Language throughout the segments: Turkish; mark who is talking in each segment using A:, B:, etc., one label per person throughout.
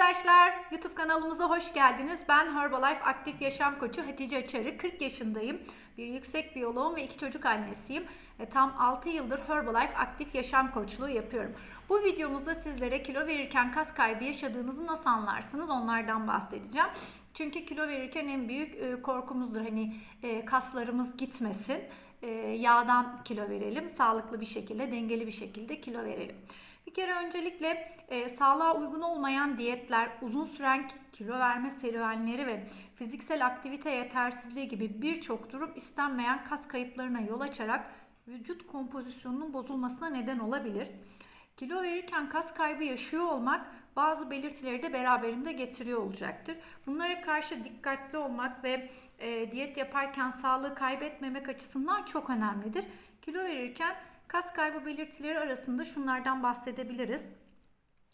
A: arkadaşlar, YouTube kanalımıza hoş geldiniz. Ben Herbalife Aktif Yaşam Koçu Hatice Açarı, 40 yaşındayım. Bir yüksek biyoloğum ve iki çocuk annesiyim. E, tam 6 yıldır Herbalife Aktif Yaşam Koçluğu yapıyorum. Bu videomuzda sizlere kilo verirken kas kaybı yaşadığınızı nasıl anlarsınız onlardan bahsedeceğim. Çünkü kilo verirken en büyük e, korkumuzdur hani e, kaslarımız gitmesin, e, yağdan kilo verelim, sağlıklı bir şekilde, dengeli bir şekilde kilo verelim. Bir kere öncelikle e, sağlığa uygun olmayan diyetler, uzun süren kilo verme serüvenleri ve fiziksel aktivite yetersizliği gibi birçok durum istenmeyen kas kayıplarına yol açarak vücut kompozisyonunun bozulmasına neden olabilir. Kilo verirken kas kaybı yaşıyor olmak bazı belirtileri de beraberinde getiriyor olacaktır. Bunlara karşı dikkatli olmak ve e, diyet yaparken sağlığı kaybetmemek açısından çok önemlidir. Kilo verirken kas kaybı belirtileri arasında şunlardan bahsedebiliriz.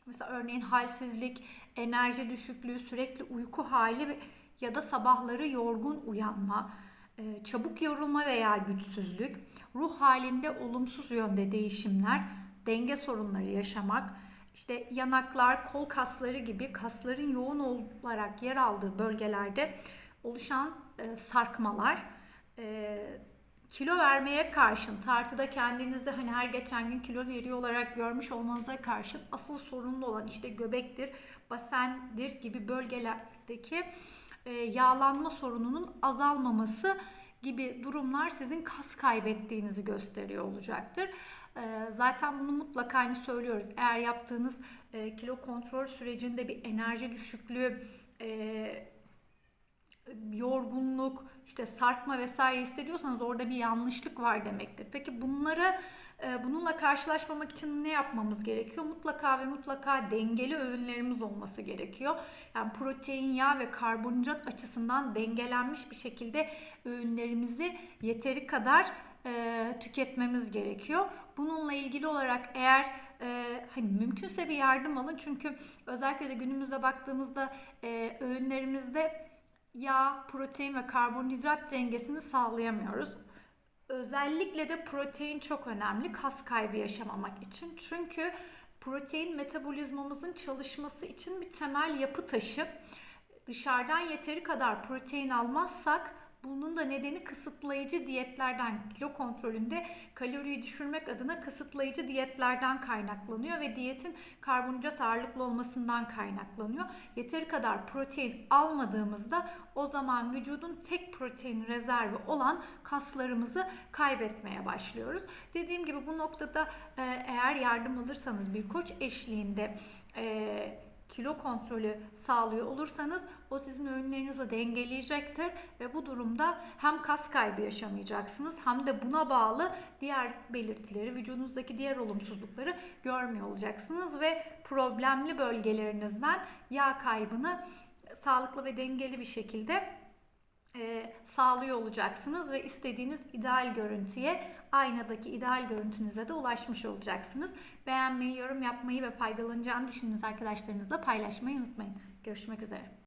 A: Mesela örneğin halsizlik, enerji düşüklüğü, sürekli uyku hali ya da sabahları yorgun uyanma, e, çabuk yorulma veya güçsüzlük, ruh halinde olumsuz yönde değişimler, denge sorunları yaşamak, işte yanaklar, kol kasları gibi kasların yoğun olarak yer aldığı bölgelerde oluşan e, sarkmalar, e, kilo vermeye karşın tartıda kendinizi hani her geçen gün kilo veriyor olarak görmüş olmanıza karşın asıl sorunlu olan işte göbektir, basendir gibi bölgelerdeki e, yağlanma sorununun azalmaması gibi durumlar sizin kas kaybettiğinizi gösteriyor olacaktır. E, zaten bunu mutlaka hani söylüyoruz. Eğer yaptığınız e, kilo kontrol sürecinde bir enerji düşüklüğü, yorgunluk, işte sarkma vesaire hissediyorsanız orada bir yanlışlık var demektir. Peki bunları e, bununla karşılaşmamak için ne yapmamız gerekiyor? Mutlaka ve mutlaka dengeli öğünlerimiz olması gerekiyor. Yani protein, yağ ve karbonhidrat açısından dengelenmiş bir şekilde öğünlerimizi yeteri kadar e, tüketmemiz gerekiyor. Bununla ilgili olarak eğer e, hani mümkünse bir yardım alın çünkü özellikle de günümüzde baktığımızda e, öğünlerimizde yağ, protein ve karbonhidrat dengesini sağlayamıyoruz. Özellikle de protein çok önemli kas kaybı yaşamamak için. Çünkü protein metabolizmamızın çalışması için bir temel yapı taşı. Dışarıdan yeteri kadar protein almazsak bunun da nedeni kısıtlayıcı diyetlerden, kilo kontrolünde kaloriyi düşürmek adına kısıtlayıcı diyetlerden kaynaklanıyor ve diyetin karbonhidrat ağırlıklı olmasından kaynaklanıyor. Yeteri kadar protein almadığımızda o zaman vücudun tek protein rezervi olan kaslarımızı kaybetmeye başlıyoruz. Dediğim gibi bu noktada eğer yardım alırsanız bir koç eşliğinde kilo kontrolü sağlıyor olursanız o sizin öğünlerinizi dengeleyecektir ve bu durumda hem kas kaybı yaşamayacaksınız hem de buna bağlı diğer belirtileri, vücudunuzdaki diğer olumsuzlukları görmüyor olacaksınız ve problemli bölgelerinizden yağ kaybını sağlıklı ve dengeli bir şekilde e, sağlıyor olacaksınız ve istediğiniz ideal görüntüye, aynadaki ideal görüntünüze de ulaşmış olacaksınız. Beğenmeyi, yorum yapmayı ve faydalanacağını düşündüğünüz arkadaşlarınızla paylaşmayı unutmayın. Görüşmek üzere.